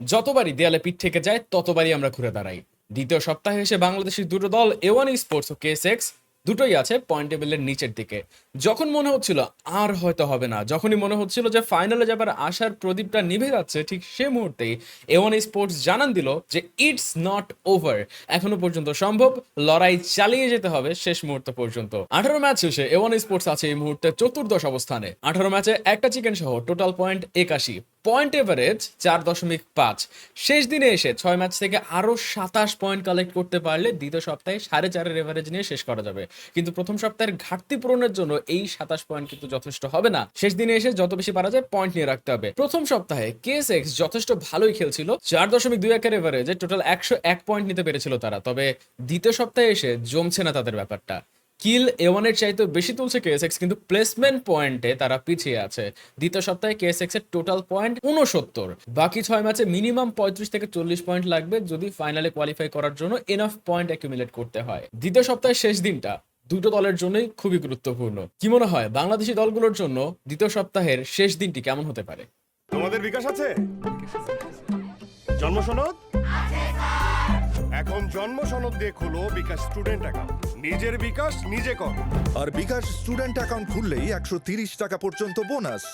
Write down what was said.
যতবারই দেয়ালে পিঠ থেকে যায়, ততবারই আমরা ঘুরে দাঁড়াই। দ্বিতীয় সপ্তাহে এসে বাংলাদেশের দুটো দল এ ওয়ান স্পোর্টস ও কেএসএক্স দুটোই আছে পয়েন্ট টেবিলের নিচের দিকে। যখন মনে হচ্ছিল আর হয়তো হবে না, যখনই মনে হচ্ছিল যে ফাইনালে যাবার আশার প্রদীপটা নিভে যাচ্ছে, ঠিক সে মুহূর্তেই এ ওয়ান স্পোর্টস জানান দিল যে ইটস নট ওভার এখনও পর্যন্ত সম্ভব, লড়াই চালিয়ে যেতে হবে শেষ মুহূর্ত পর্যন্ত। আঠারো ম্যাচ শেষে এ ওয়ান স্পোর্টস আছে এই মুহূর্তে চতুর্দশ অবস্থানে। আঠারো ম্যাচে একটা চিকেন সহ টোটাল পয়েন্ট একাশি। পয়েন্ট এভারেজ চার দশমিক পাঁচ। শেষ দিনে এসে ছয় ম্যাচ থেকে আরও সাতাশ পয়েন্ট কালেক্ট করতে পারলে দ্বিতীয় সপ্তাহে সাড়ে চারের এভারেজ নিয়ে শেষ করা যাবে। কিন্তু প্রথম সপ্তাহের ঘাটতি পূরণের জন্য এই সাতাশ পয়েন্ট কিন্তু যথেষ্ট হবে না। শেষ দিনে এসে যত বেশি পারা যায় পয়েন্ট নিয়ে রাখতে হবে। প্রথম সপ্তাহে কেএস এক্স যথেষ্ট ভালোই খেলছিল। চার দশমিক দুই একের এভারেজে টোটাল একশো এক পয়েন্ট নিতে পেরেছিল তারা। তবে দ্বিতীয় সপ্তাহে এসে জমছে না তাদের ব্যাপারটা। কিল এ ওয়ানের চাইতে বেশি তুলছে কেএসএক্স কিন্তু প্লেসমেন্ট পয়েন্টে তারা পিছিয়ে আছে। দ্বিতীয় সপ্তাহে কেএসএক্স এর টোটাল পয়েন্ট উনসত্তর বাকি ছয় ম্যাচে মিনিমাম পঁয়ত্রিশ থেকে চল্লিশ পয়েন্ট লাগবে যদি ফাইনালে কোয়ালিফাই করার জন্য এনাফ পয়েন্ট অ্যাকুমুলেট করতে হয়। দ্বিতীয় সপ্তাহের শেষ দিনটা দুটো দলের জন্যই খুবই গুরুত্বপূর্ণ। কি মনে হয়, বাংলাদেশি দলগুলোর জন্য দ্বিতীয় সপ্তাহের শেষ দিনটি কেমন হতে পারে? তোমাদের বিকাশ আছে? জন্ম সনদ? এখন জন্ম সনদ দিয়ে খোলো বিকাশ স্টুডেন্ট অ্যাকাউন্ট। নিজের বিকাশ নিজে কর। আর বিকাশ স্টুডেন্ট অ্যাকাউন্ট খুললেই একশো টাকা পর্যন্ত বোনাস।